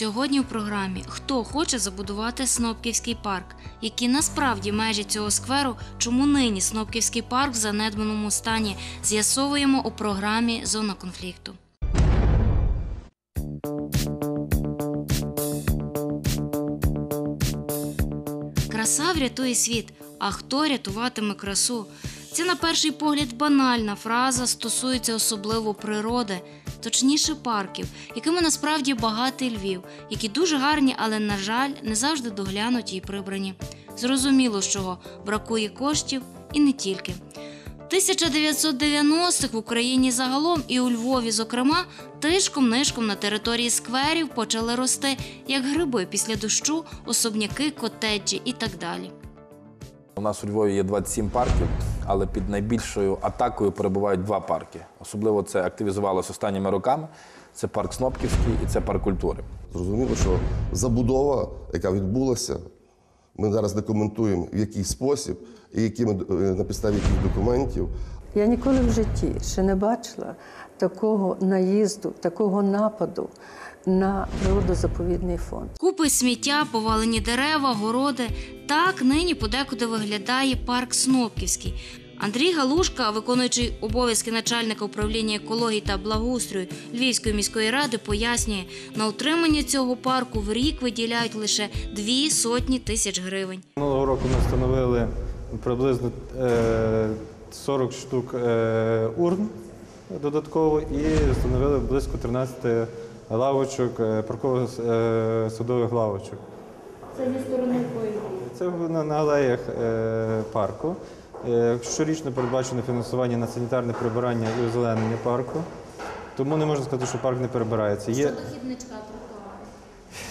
Сьогодні в програмі Хто хоче забудувати Снопківський парк? Які насправді межі цього скверу, чому нині Снопківський парк в занедбаному стані? З'ясовуємо у програмі Зона конфлікту. Краса врятує світ. А хто рятуватиме красу? Це на перший погляд банальна фраза стосується особливо природи, точніше парків, якими насправді багатий Львів, які дуже гарні, але, на жаль, не завжди доглянуті і прибрані. Зрозуміло, чого бракує коштів і не тільки. 1990-х в Україні загалом і у Львові, зокрема, тишком-нишком на території скверів почали рости як гриби після дощу, особняки, котеджі і так далі. У нас у Львові є 27 парків, але під найбільшою атакою перебувають два парки. Особливо це активізувалося останніми роками. Це парк Снопківський і це парк культури. Зрозуміло, що забудова, яка відбулася, ми зараз не коментуємо в який спосіб і якими, е, на підставі яких документів. Я ніколи в житті ще не бачила такого наїзду, такого нападу на природозаповідний фонд. Купи сміття, повалені дерева, городи. Так нині подекуди виглядає парк Снопківський. Андрій Галушка, виконуючий обов'язки начальника управління екології та благоустрою Львівської міської ради, пояснює, на утримання цього парку в рік виділяють лише дві сотні тисяч гривень. Минулого року ми встановили приблизно е, 40 штук е, урн додатково і встановили близько 13 лавочок, е, паркових е, садових лавочок. Це зі сторони Це на, на алеях парку. Щорічно передбачено фінансування на санітарне прибирання і озеленення парку. Тому не можна сказати, що парк не перебирається. Є...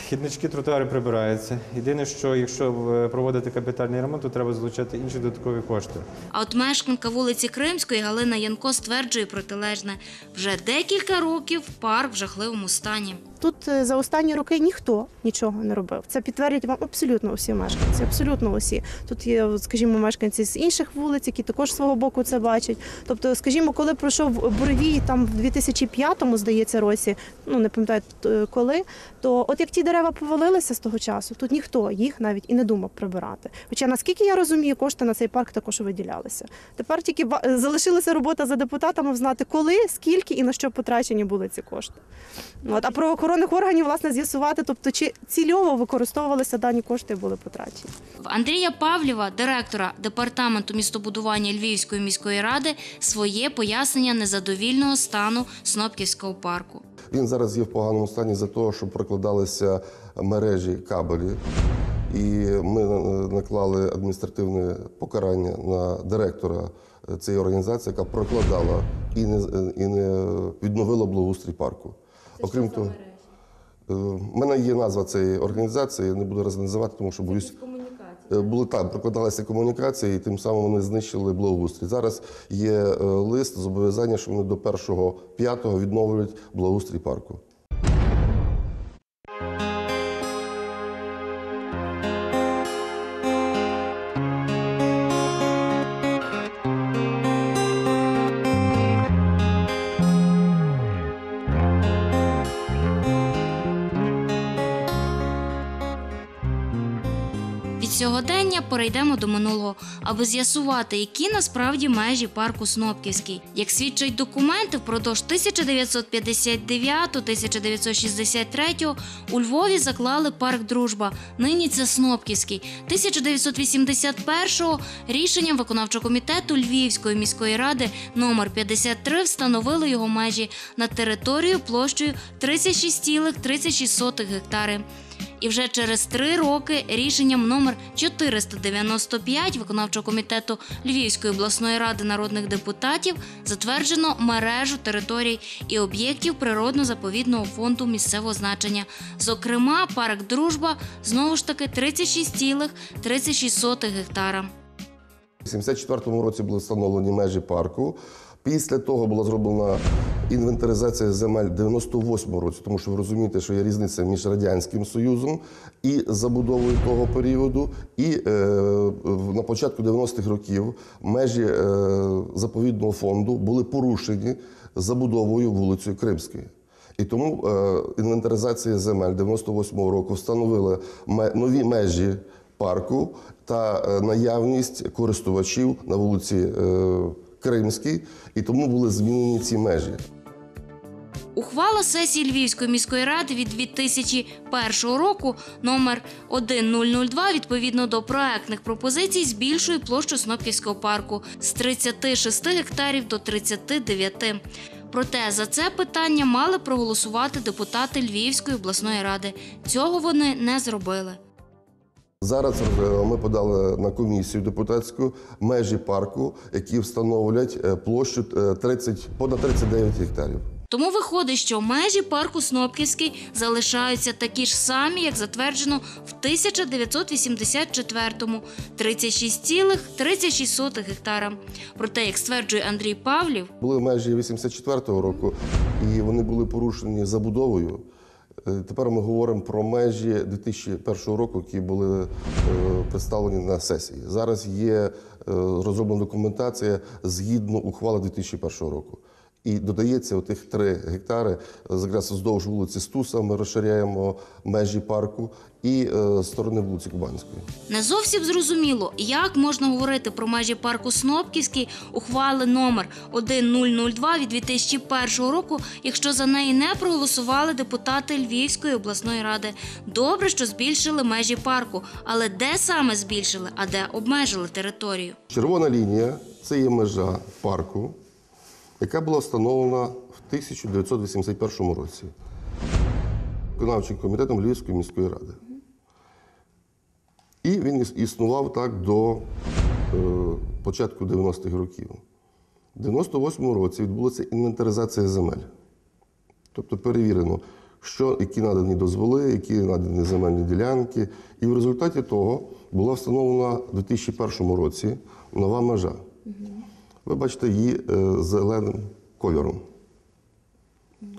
Хіднички, тротуари прибираються. Єдине, що якщо е, проводити капітальний ремонт, то треба залучати інші додаткові кошти. А от мешканка вулиці Кримської Галина Янко стверджує протилежне: вже декілька років парк в жахливому стані. Тут е, за останні роки ніхто нічого не робив. Це підтвердять вам абсолютно усі мешканці. Абсолютно усі. Тут є, скажімо, мешканці з інших вулиць, які також з свого боку це бачать. Тобто, скажімо, коли пройшов буревій там в 2005-му, здається, році, ну не пам'ятаю е, коли, то от як ті дерева повалилися з того часу, тут ніхто їх навіть і не думав прибирати. Хоча наскільки я розумію, кошти на цей парк також виділялися. Тепер тільки е, залишилася робота за депутатами знати, коли, скільки і на що потрачені були ці кошти. От, а правоохоронних органів власне з'ясувати, тобто чи цільово використовувалися дані кошти і були потрачені. Андрія Павлєва, директора департаменту містобудування Львівської міської ради, своє пояснення незадовільного стану Снопківського парку. Він зараз є в поганому стані за того, що прокладалися мережі кабелі. І ми наклали адміністративне покарання на директора е, цієї організації, яка прокладала і не, і не відновила благоустрій парку. Окрім того, е, в мене є назва цієї організації, я не буду раз називати, тому що боюсь. Е, Були там, прокладалися комунікації, і тим самим вони знищили благоустрій. Зараз є е, лист зобов'язання, що вони до 1.5 відновлюють благоустрій парку. Перейдемо до минулого, аби з'ясувати, які насправді межі парку Снопківський. Як свідчать документи, впродовж 1959-1963 у Львові заклали парк Дружба. Нині це Снопківський. 1981-го рішенням виконавчого комітету Львівської міської ради номер 53 встановили його межі на територію площею 36,36 гектари. І вже через три роки рішенням номер 495 виконавчого комітету Львівської обласної ради народних депутатів затверджено мережу територій і об'єктів природно-заповідного фонду місцевого значення. Зокрема, парк Дружба знову ж таки 36,36 гектара. У 74-му році були встановлені межі парку. Після того була зроблена інвентаризація земель в 98-му році, тому що ви розумієте, що є різниця між Радянським Союзом і забудовою того періоду. І е, на початку 90-х років межі е, заповідного фонду були порушені забудовою вулицею Кримської. І тому е, інвентаризація земель 98-го року встановила ме- нові межі парку та е, наявність користувачів на вулиці е, Кримській, і тому були змінені ці межі. Ухвала сесії Львівської міської ради від 2001 року номер 1002 відповідно до проектних пропозицій збільшує площу Снопківського парку з 36 гектарів до 39. Проте за це питання мали проголосувати депутати Львівської обласної ради. Цього вони не зробили. Зараз е, ми подали на комісію депутатську межі парку, які встановлять е, площу е, 30, понад 39 гектарів. Тому виходить, що межі парку Снопківський залишаються такі ж самі, як затверджено в 1984-му – 36,36 гектара. Проте, як стверджує Андрій Павлів, Були межі 84-го року, і вони були порушені забудовою. Е, Тепер ми говоримо про межі 2001 року, які були е, представлені на сесії. Зараз є е, розроблена документація згідно ухвали 2001 року. І додається отих 3 гектари якраз вздовж вулиці Стуса. Ми розширяємо межі парку і е, сторони вулиці Кубанської. не зовсім зрозуміло, як можна говорити про межі парку Снопківський ухвали номер 1002 від 2001 року, якщо за неї не проголосували депутати Львівської обласної ради. Добре, що збільшили межі парку, але де саме збільшили, а де обмежили територію? Червона лінія це є межа парку, яка була встановлена в 1981 році виконавчим комітетом Львівської міської ради. І він існував так до е, початку 90-х років. У 98-му році відбулася інвентаризація земель. Тобто перевірено, що, які надані дозволи, які надані земельні ділянки. І в результаті того була встановлена у 2001 році нова межа. Ви бачите її е, зеленим кольором.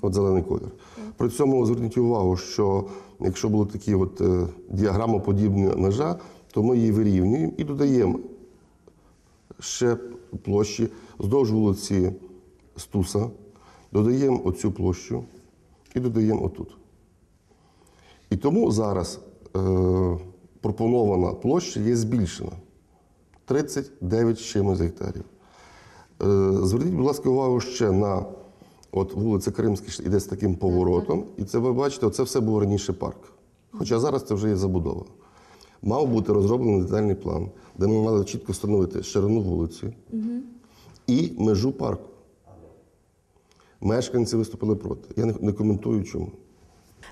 От зелений колір. При цьому зверніть увагу, що якщо була такі от е, діаграмоподібна межа, то ми її вирівнюємо і додаємо ще площі вздовж вулиці Стуса, додаємо оцю площу і додаємо отут. І тому зараз е, пропонована площа є збільшена 39 з чимось гектарів. Е, Зверніть, будь ласка, увагу ще на от вулиця Кримська йде з таким поворотом, і це ви бачите, це все був раніше парк. Хоча зараз це вже є забудова. Мав бути розроблений детальний план, де ми мали чітко встановити ширину вулиці і межу парку. Мешканці виступили проти. Я не коментую чому.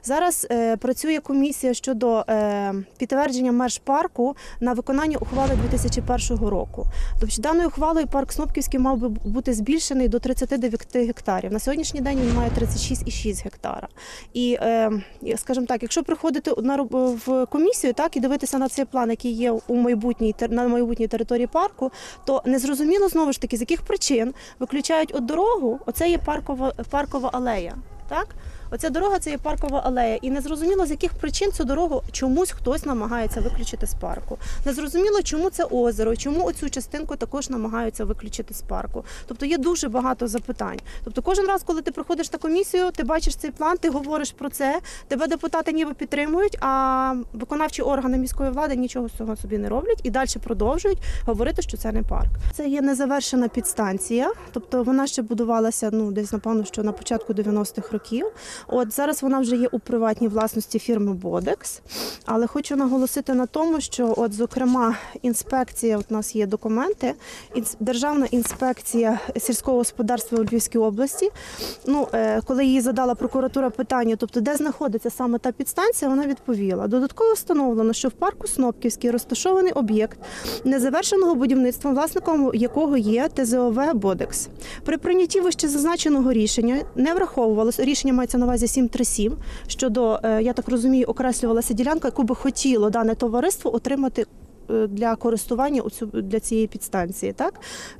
Зараз е, працює комісія щодо е, підтвердження меж парку на виконання ухвали 2001 року. Тобто даною ухвалою парк Снопківський мав би бути збільшений до 39 гектарів. На сьогоднішній день він має 36,6 гектара. І, е, скажімо так, якщо приходити на в комісію так, і дивитися на цей план, який є у майбутній на майбутній території парку, то незрозуміло знову ж таки, з яких причин виключають от дорогу, оце є паркова, паркова алея. Так? Оця дорога це є паркова алея, і незрозуміло з яких причин цю дорогу чомусь хтось намагається виключити з парку. Незрозуміло, чому це озеро, чому оцю частинку також намагаються виключити з парку. Тобто є дуже багато запитань. Тобто, кожен раз, коли ти приходиш на комісію, ти бачиш цей план, ти говориш про це, тебе депутати ніби підтримують, а виконавчі органи міської влади нічого з цього собі не роблять і далі продовжують говорити, що це не парк. Це є незавершена підстанція, тобто вона ще будувалася ну десь напевно, що на початку 90-х років. От зараз вона вже є у приватній власності фірми Бодекс. Але хочу наголосити на тому, що, от, зокрема, інспекція, от у нас є документи, Державна інспекція сільського господарства у Львівській області. Ну, е, коли їй задала прокуратура питання, тобто де знаходиться саме та підстанція, вона відповіла. Додатково встановлено, що в парку Снопківський розташований об'єкт незавершеного будівництва, власником якого є ТЗОВ Бодекс. При прийнятті вище зазначеного рішення не враховувалось рішення мається на увазі 737, щодо, е, я так розумію, окреслювалася ділянка, яку би хотіло дане товариство отримати. е, Для користування у цю для цієї підстанції, так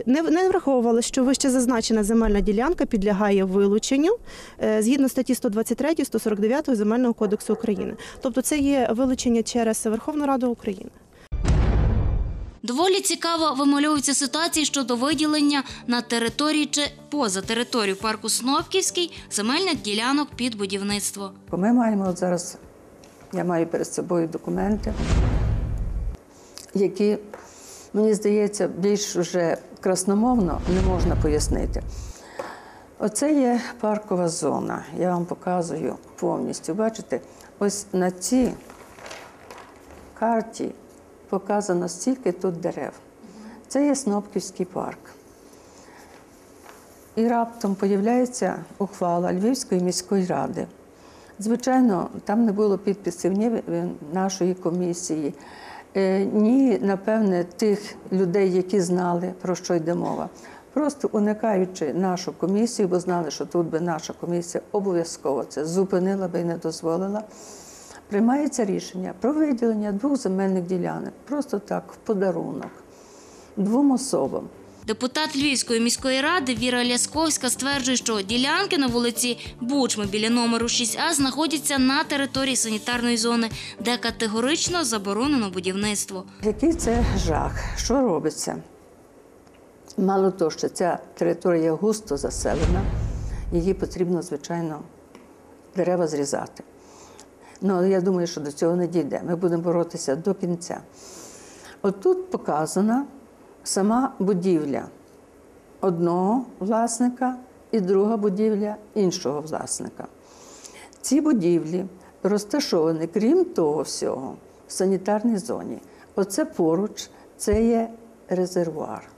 не, не враховували, що вище зазначена земельна ділянка підлягає вилученню е, згідно статті 123, 149 земельного кодексу України. Тобто, це є вилучення через Верховну Раду України. Доволі цікаво вимальовуються ситуації щодо виділення на території чи поза територію парку Снопківський земельних ділянок під будівництво. Ми маємо от зараз, я маю перед собою документи, які, мені здається, більш вже красномовно не можна пояснити. Оце є паркова зона. Я вам показую повністю. Бачите, ось на цій карті показано стільки тут дерев. Це є Снопківський парк. І раптом появляється ухвала Львівської міської ради. Звичайно, там не було підписів ні нашої комісії, е, ні, напевне, тих людей, які знали, про що йде мова. Просто уникаючи нашу комісію, бо знали, що тут би наша комісія обов'язково це зупинила би і не дозволила. Приймається рішення про виділення двох земельних ділянок, просто так, в подарунок, двом особам. Депутат Львівської міської ради Віра Лясковська стверджує, що ділянки на вулиці Бучми біля номеру 6А знаходяться на території санітарної зони, де категорично заборонено будівництво. Який це жах? Що робиться? Мало того, що ця територія густо заселена, її потрібно, звичайно, дерева зрізати. Ну, але я думаю, що до цього не дійде. Ми будемо боротися до кінця. От тут показана сама будівля одного власника і друга будівля іншого власника. Ці будівлі розташовані, крім того всього, в санітарній зоні. Оце поруч це є резервуар.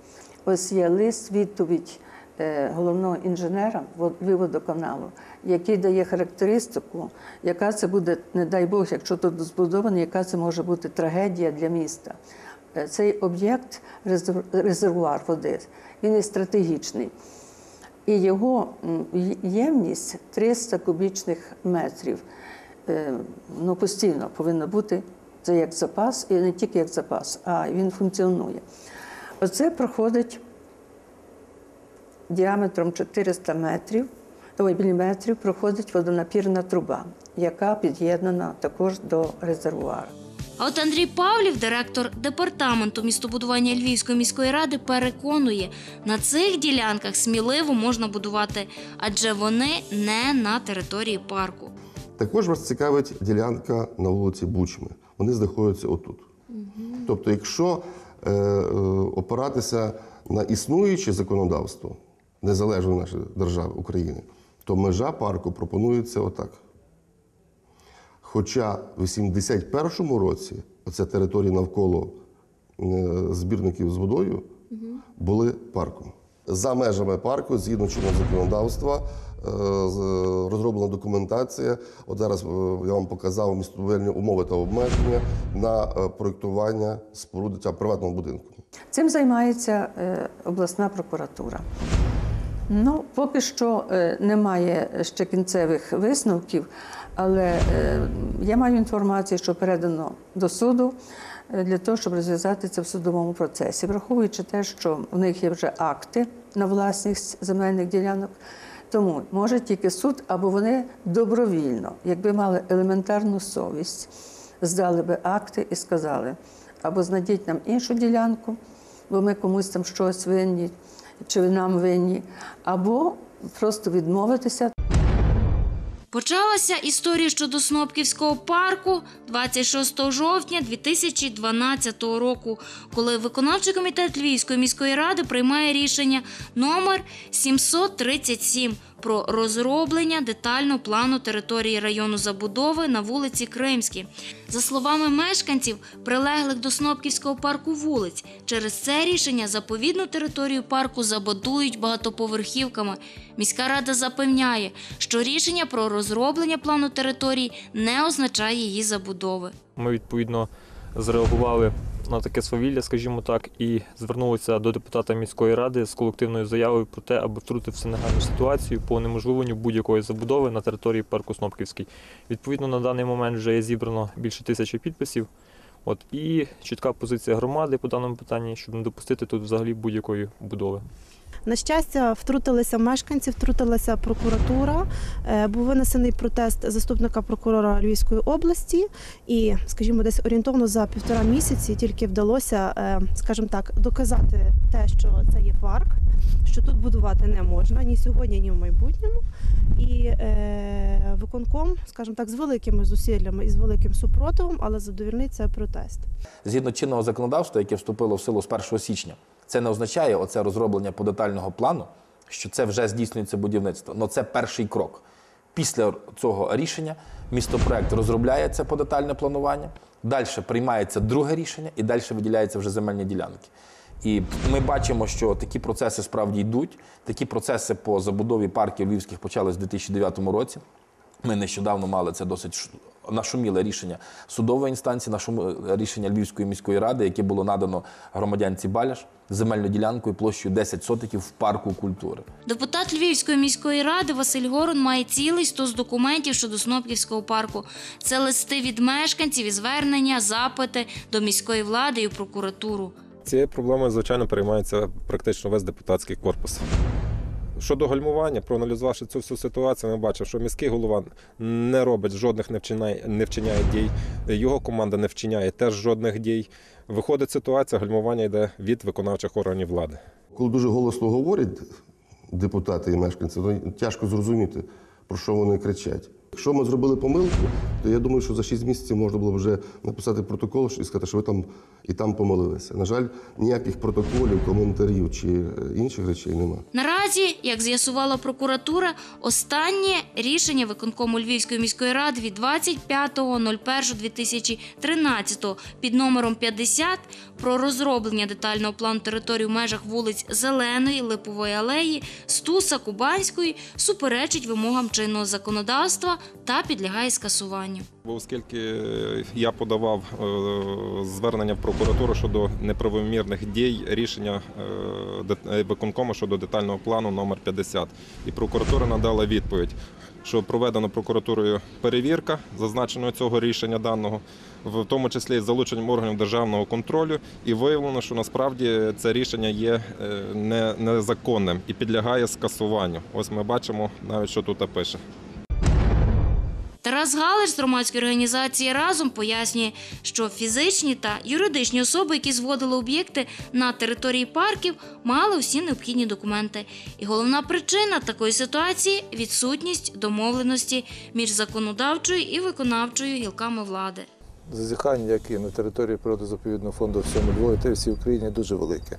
Ось є лист відповідь е, головного інженера вод- Львівводоканалу, який дає характеристику, яка це буде, не дай Бог, якщо тут збудовано, яка це може бути трагедія для міста. Е, Цей об'єкт резервуар води, він є стратегічний. І його ємність 300 кубічних метрів. Е, Ну, постійно повинно бути це як запас, і не тільки як запас, а він функціонує. Оце проходить діаметром 400 метрів, ой, міліметрів проходить водонапірна труба, яка під'єднана також до резервуару. А от Андрій Павлів, директор департаменту містобудування Львівської міської ради, переконує, на цих ділянках сміливо можна будувати, адже вони не на території парку. Також вас цікавить ділянка на вулиці Бучми. Вони знаходяться отут. Тобто, якщо е, е, опиратися на існуюче законодавство незалежної нашої держави України, то межа парку пропонується отак. Хоча в 81-му році оця територія навколо е, збірників з водою були парком. За межами парку, згідно чинного законодавства, е, розроблена документація. От зараз е, я вам показав містобудівельні умови та обмеження на проєктування споруди цього приватного будинку. Цим займається обласна прокуратура. Ну, поки що е, немає ще кінцевих висновків, але е, я маю інформацію, що передано до суду е, для того, щоб розв'язати це в судовому процесі, враховуючи те, що в них є вже акти на власність земельних ділянок. Тому може тільки суд, або вони добровільно, якби мали елементарну совість, здали би акти і сказали, або знайдіть нам іншу ділянку, бо ми комусь там щось винні, чи нам винні, або просто відмовитися. Почалася історія щодо Снопківського парку 26 жовтня 2012 року, коли виконавчий комітет Львівської міської ради приймає рішення номер 737 про розроблення детального плану території району забудови на вулиці Кримській. За словами мешканців, прилеглих до Снопківського парку вулиць, через це рішення заповідну територію парку забудують багатоповерхівками. Міська рада запевняє, що рішення про розроблення плану території не означає її забудови. Ми відповідно зреагували на таке свавілля, скажімо так, і звернулися до депутата міської ради з колективною заявою про те, аби втрутився негайну ситуацію по унеможливленню будь-якої забудови на території парку Снопківський. Відповідно, на даний момент вже є зібрано більше тисячі підписів. От і чітка позиція громади по даному питанні, щоб не допустити тут взагалі будь-якої будови. На щастя, втрутилися мешканці, втрутилася прокуратура. Е, Був винесений протест заступника прокурора Львівської області, і, скажімо, десь орієнтовно за півтора місяці тільки вдалося, е, скажімо так, доказати те, що це є парк, що тут будувати не можна ні сьогодні, ні в майбутньому. І е, виконком, скажімо так, з великими зусиллями і з великим супротивом, але задовільнить цей протест. Згідно чинного законодавства, яке вступило в силу з 1 січня, це не означає оце розроблення подетального плану, що це вже здійснюється будівництво. Але це перший крок. Після цього рішення містопроект розробляє це подетальне планування, далі приймається друге рішення і далі виділяються вже земельні ділянки. І ми бачимо, що такі процеси справді йдуть. Такі процеси по забудові парків львівських почались у 2009 році. Ми нещодавно мали це досить нашуміле рішення судової інстанції, нашуміле рішення Львівської міської ради, яке було надано громадянці Баляш земельну ділянкою площею 10 сотиків в парку культури. Депутат Львівської міської ради Василь Горун має цілий стос документів щодо Снопківського парку. Це листи від мешканців і звернення, запити до міської влади і прокуратуру. Цією проблемою, звичайно, переймається практично весь депутатський корпус. Щодо гальмування, проаналізувавши цю всю ситуацію, ми бачимо, що міський голова не робить жодних не вчиняє, не вчиняє дій, його команда не вчиняє теж жодних дій. Виходить ситуація, гальмування йде від виконавчих органів влади. Коли дуже голосно говорять депутати і мешканці, то тяжко зрозуміти, про що вони кричать. Якщо ми зробили помилку, я думаю, що за 6 місяців можна було вже написати протокол і сказати, що ви там і там помилилися. На жаль, ніяких протоколів, коментарів чи е, інших речей немає. Наразі, як з'ясувала прокуратура, останнє рішення виконкому Львівської міської ради від 25.01.2013 під номером 50 про розроблення детального плану території в межах вулиць Зеленої, Липової алеї, Стуса, Кубанської суперечить вимогам чинного законодавства та підлягає скасуванню. Бо оскільки я подавав е, звернення в прокуратуру щодо неправомірних дій рішення е, е, виконкому щодо детального плану номер 50. І прокуратура надала відповідь, що проведено прокуратурою перевірка зазначеного цього рішення даного, в тому числі з залученням органів державного контролю, і виявлено, що насправді це рішення є незаконним і підлягає скасуванню. Ось ми бачимо навіть, що тут пише. Тарас Галич з громадської організації разом пояснює, що фізичні та юридичні особи, які зводили об'єкти на території парків, мали всі необхідні документи. І головна причина такої ситуації відсутність домовленості між законодавчою і виконавчою гілками влади. зазіхання, як і на території природозаповідного фонду всьому Львові, та всій Україні дуже велике.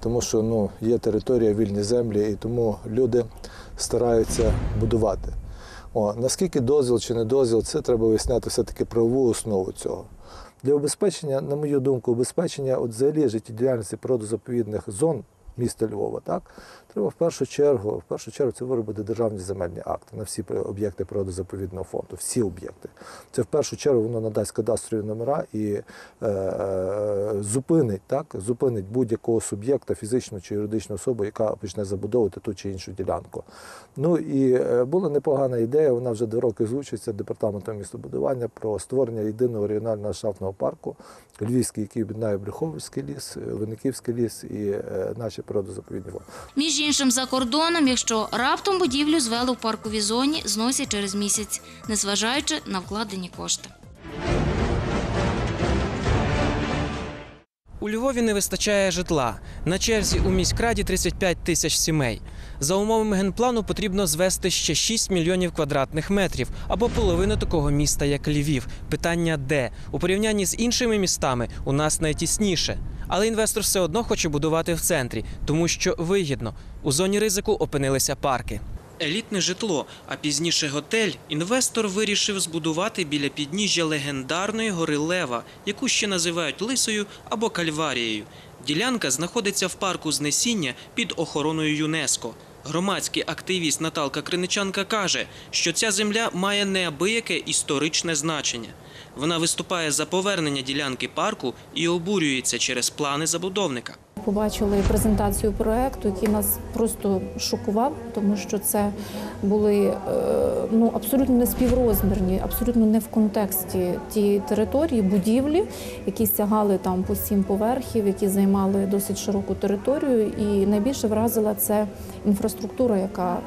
Тому що ну, є територія, вільні землі, і тому люди стараються будувати. О, наскільки дозвіл чи не дозвіл, це треба виясняти все-таки правову основу цього. Для обезпечення, на мою думку, обезпечення от взагалі життєдіяльності природозаповідних зон міста Львова, так, треба в першу чергу, в першу чергу це виробити державні земельні акти на всі об'єкти природозаповідного фонду, всі об'єкти. Це в першу чергу воно надасть кадастрові номера і е, е, зупинить, так, зупинить будь-якого суб'єкта, фізичну чи юридичну особу, яка почне забудовувати ту чи іншу ділянку. Ну і е, була непогана ідея, вона вже два роки звучиться департаментом містобудування про створення єдиного регіонального ландшафтного парку Львівський, який об'єднає Брюховицький ліс, Винниківський ліс і е, наші природозаповідні фонди. Іншим, за кордоном, якщо раптом будівлю звели в парковій зоні, зносять через місяць, незважаючи на вкладені кошти. У Львові не вистачає житла. На черзі у міськраді 35 тисяч сімей. За умовами генплану потрібно звести ще 6 мільйонів квадратних метрів або половину такого міста, як Львів. Питання де? У порівнянні з іншими містами у нас найтісніше. Але інвестор все одно хоче будувати в центрі, тому що вигідно. У зоні ризику опинилися парки. Елітне житло, а пізніше готель, інвестор вирішив збудувати біля підніжжя легендарної гори Лева, яку ще називають Лисою або Кальварією. Ділянка знаходиться в парку знесіння під охороною ЮНЕСКО. Громадський активіст Наталка Криничанка каже, що ця земля має неабияке історичне значення. Вона виступає за повернення ділянки парку і обурюється через плани забудовника. Побачили презентацію проекту, який нас просто шокував, тому що це були е, ну абсолютно не співрозмірні, абсолютно не в контексті тієї території, будівлі, які сягали там по сім поверхів, які займали досить широку територію. І найбільше вразила це інфраструктура, яка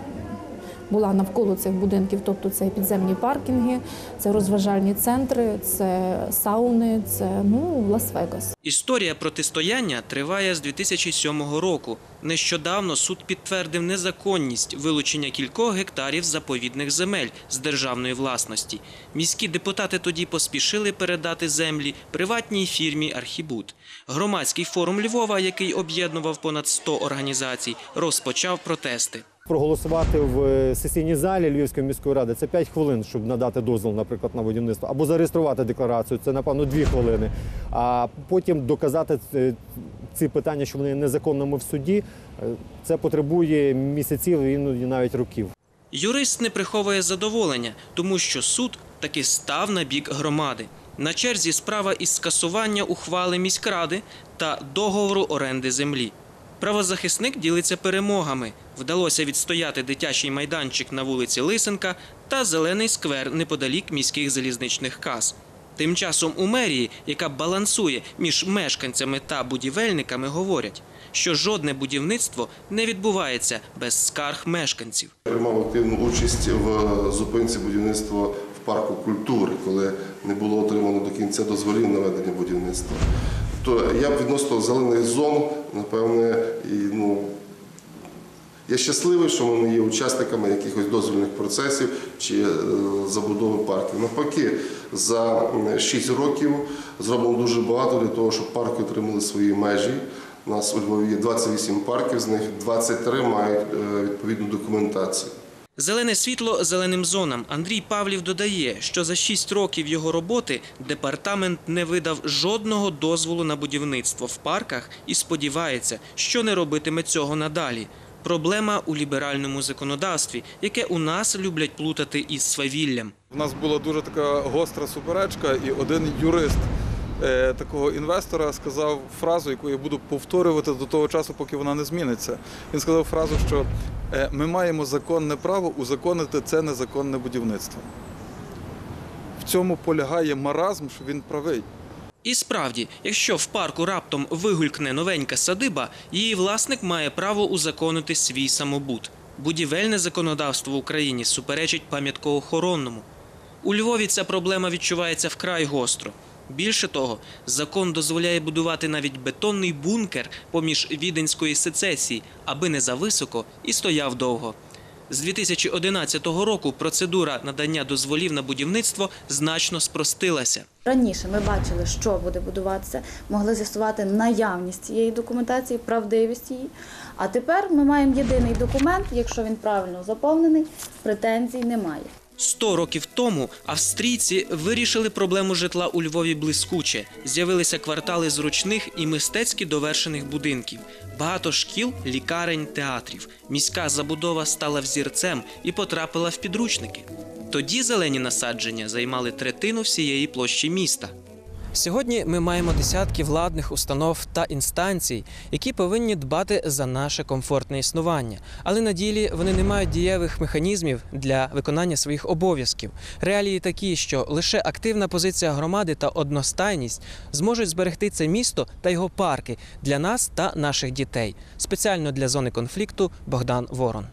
була навколо цих будинків, тобто це підземні паркінги, це розважальні центри, це сауни, це ну Лас-Вегас. Історія протистояння триває з 2007 року. Нещодавно суд підтвердив незаконність вилучення кількох гектарів заповідних земель з державної власності. Міські депутати тоді поспішили передати землі приватній фірмі Архібуд. Громадський форум Львова, який об'єднував понад 100 організацій, розпочав протести. Проголосувати в сесійній залі Львівської міської ради це 5 хвилин, щоб надати дозвіл, наприклад, на будівництво, або зареєструвати декларацію. Це напевно 2 хвилини. А потім доказати е, ці питання, що вони незаконними в суді. е, Це потребує місяців, іноді навіть років. Юрист не приховує задоволення, тому що суд таки став на бік громади. На черзі справа із скасування ухвали міськради та договору оренди землі. Правозахисник ділиться перемогами. Вдалося відстояти дитячий майданчик на вулиці Лисенка та зелений сквер неподалік міських залізничних кас. Тим часом у мерії, яка балансує між мешканцями та будівельниками, говорять, що жодне будівництво не відбувається без скарг мешканців. Приймав активну участь в зупинці будівництва в парку культури, коли не було отримано до кінця дозволів на ведення будівництва. То я б відносно зелених зон, напевне, і ну. Я щасливий, що не є учасниками якихось дозвільних процесів чи е, забудови парків. Навпаки, за 6 років зроблено дуже багато для того, щоб парки отримали свої межі. У нас у Львові є 28 парків, з них 23 мають е, відповідну документацію. Зелене світло зеленим зонам. Андрій Павлів додає, що за 6 років його роботи департамент не видав жодного дозволу на будівництво в парках і сподівається, що не робитиме цього надалі. Проблема у ліберальному законодавстві, яке у нас люблять плутати із свавіллям. У нас була дуже така гостра суперечка, і один юрист такого інвестора сказав фразу, яку я буду повторювати до того часу, поки вона не зміниться. Він сказав фразу, що е, ми маємо законне право узаконити це незаконне будівництво. В цьому полягає маразм, що він правий. І справді, якщо в парку раптом вигулькне новенька садиба, її власник має право узаконити свій самобут. Будівельне законодавство в Україні суперечить пам'яткоохоронному. У Львові ця проблема відчувається вкрай гостро. Більше того, закон дозволяє будувати навіть бетонний бункер поміж віденської сецесії, аби не зависоко і стояв довго. З 2011 року процедура надання дозволів на будівництво значно спростилася. Раніше ми бачили, що буде будуватися, могли з'ясувати наявність цієї документації, правдивість її. А тепер ми маємо єдиний документ, якщо він правильно заповнений, претензій немає. Сто років тому австрійці вирішили проблему житла у Львові блискуче. З'явилися квартали зручних і мистецьки довершених будинків, багато шкіл, лікарень, театрів. Міська забудова стала взірцем і потрапила в підручники. Тоді зелені насадження займали третину всієї площі міста. Сьогодні ми маємо десятки владних установ та інстанцій, які повинні дбати за наше комфортне існування, але на ділі вони не мають дієвих механізмів для виконання своїх обов'язків. Реалії такі, що лише активна позиція громади та одностайність зможуть зберегти це місто та його парки для нас та наших дітей. Спеціально для зони конфлікту Богдан Ворон.